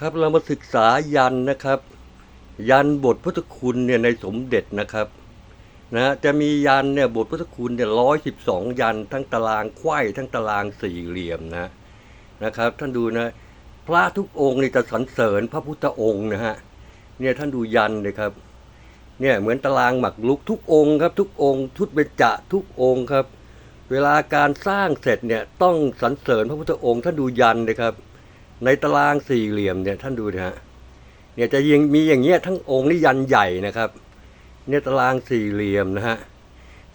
ครับเรามาศึกษายันนะครับ ยันบทพุทธคุณเนี่ยในสมเด็จนะครับนะจะมียันเนี่ยบทพุทธคุณเนี่ยร้อยสิบสองยันทั้งตารางไขว้ทั้งตารางสี่เหลี่ยมนะนะครับ ท่านดูนะพระทุกองค์นี่จะสรรเสริญพระพุทธองค์นะฮะเนี่ยท่านดูยันเลยครับเนี่ยเหมือนตารางหมักลุกทุกองค์ครับทุกองค์ทุตเบญจะทุกองค์ครับ เวลาการสร้างเสร็จเนี่ยต้องสรรเสริญพระพุทธองค์ท่านดูยันเลยครับ ในตารางสี่เหลี่ยมเนี่ยท่านดูนะฮะเนี่ยจะยังมีอย่างเงี้ยทั้งองค์นี่ยันใหญ่นะครับ เนี่ยตารางสี่เหลี่ยมนะฮะ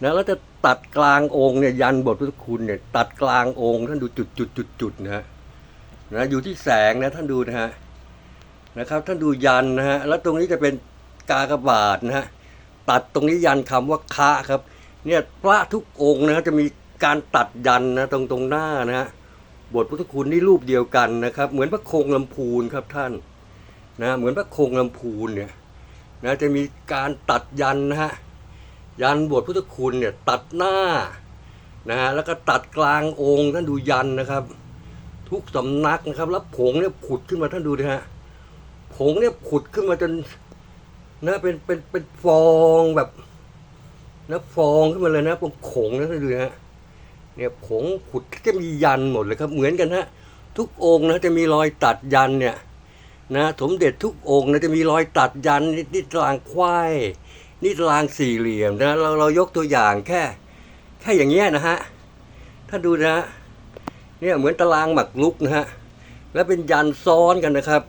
นะแล้วจะตัดกลางองค์เนี่ยยันบทพุทธคุณเนี่ยตัดกลางองค์ท่านดูจุดจุดจุดจุดนะฮะนะอยู่ที่แสงนะท่านดูนะฮะนะครับท่านดูยันนะฮะแล้วตรงนี้จะเป็นกากบาทนะฮะตัดตรงนี้ยันคำว่าคะครับ เนี่ยพระทุกองค์นะฮะจะมีการตัดยันนะตรงตรงหน้านะฮะ บทพุทธคุณนี่รูปเดียวกันนะครับ เหมือนพระโคงลำพูนครับท่านนะเหมือนพระโคงลำพูนเนี่ยนะจะมีการตัดยันนะฮะยันบทพุทธคุณเนี่ยตัดหน้านะฮะแล้วก็ตัดกลางองค์ท่านดูยันนะครับ ทุกสำนักนะครับแล้วผงเนี่ยผุดขึ้นมาท่านดูนะฮะผงเนี่ยผุดขึ้นมาจนนะเป็นเป็นเป็นฟองแบบนะฟองขึ้นมาเลยนะเป็นขงนะท่านดูนะฮะ เนี่ยผงขุดจะมียันหมดเลยครับ เหมือนกันฮะทุกองค์นะจะมีรอยตัดยันเนี่ยนะสมเด็จทุกองค์นะจะมีรอยตัดยันนี่ตารางควายนี่ตารางสี่เหลี่ยมนะเราเรายกตัวอย่างแค่ แค่อย่างเงี้ยนะฮะถ้าดูนะฮะเนี่ยเหมือนตารางหมักลุกนะฮะแล้วเป็นยันซ้อนกันนะครับ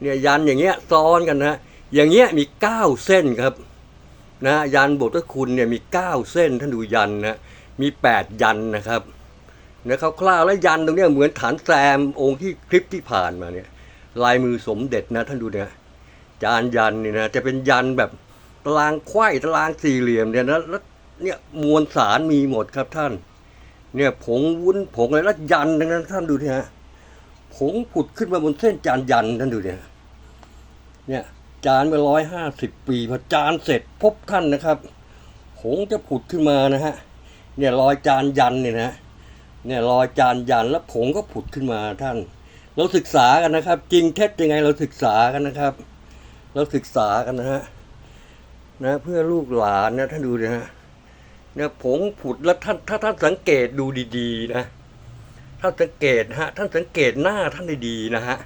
เนี่ยยันอย่างเงี้ยซ้อนกันนะอย่างเงี้ยมีเก้าเส้นครับนะยันบทพระคุณเนี่ยมีเก้าเส้นท่านดูยันนะ มีแปดยันนะครับนะคร่าวแล้วยันตรงเนี้ยเหมือนฐานแซมองค์ที่คลิปที่ผ่านมาเนี่ยลายมือสมเด็จนะท่านดูเนี่ยจานยันเนี่ยนะจะเป็นยันแบบตารางไขว้ตารางสี่เหลี่ยมเนี่ยนะแล้วเนี่ยมวลสารมีหมดครับท่าน เนี่ยผงวุ้นผงอะไรแล้วยันทั้งนั้นท่านดูเนี่ยฮะผงผุดขึ้นมาบนเส้นจานยันท่านดูเนี่ยเนี่ยจานไปร้อยห้าสิบปีพอจานเสร็จพบท่านนะครับผงจะผุดขึ้นมานะฮะ เนี่ยรอยจานยันเนี่ยนะเนี่ยรอยจานยันแล้วผงก็ผุดขึ้นมาท่าน เราศึกษากันนะครับ จริงเท็จยังไงเราศึกษากันนะครับ เราศึกษากันนะฮะนะเพื่อลูกหลานนะท่านดูนะฮะเนี่ยผงผุดแล้วท่านถ้าท่านสังเกตดูดีๆนะท่านสังเกตฮะท่านสังเกตหน้าท่านได้ดีนะฮะ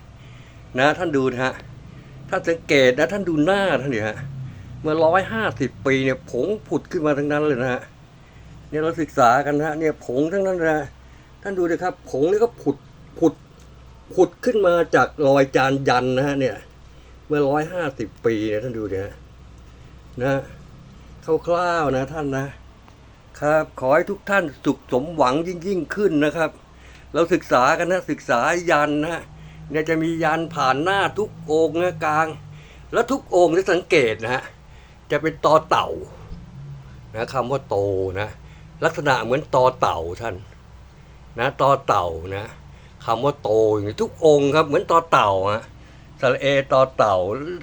นะท่านดูนะฮะท่านสังเกตนะท่านดูหน้าท่านดิฮะเมื่อร้อยห้าสิบปีเนี่ยผงผุดขึ้นมาทั้งนั้นเลยนะฮะ เนี่ยเราศึกษากันนะฮะเนี่ยผงทั้งนั้นนะท่านดูนะครับผงนี่ก็ผุดผุดผุดขึ้นมาจากรอยจานยันนะฮะเนี่ยเมื่อร้อยห้าสิบปีเนี่ยท่านดูเนี่ยนะคร่าวๆนะท่านนะครับขอให้ทุกท่านสุขสมหวังยิ่งยิ่งขึ้นนะครับ เราศึกษากันนะศึกษายันนะเนี่ยจะมียันผ่านหน้าทุกองค์นะกลาง แล้วทุกองค์ที่สังเกตนะฮะจะเป็นตอเต่านะคำว่าโตนะ ลักษณะเหมือนตอเต่าท่านนะตอเต่านะคำว่าโตอย่างนี้ทุกองค์ครับเหมือนตอเต่าฮะสระเอตอเต่า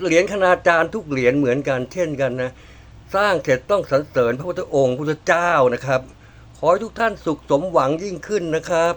เหรียญคณาจารย์ทุกเหรียญเหมือนกันเช่นกันนะสร้างเสร็จต้องสรรเสริญพระพุทธองค์พระพุทธเจ้านะครับ ขอให้ทุกท่านสุขสมหวังยิ่งขึ้นนะครับ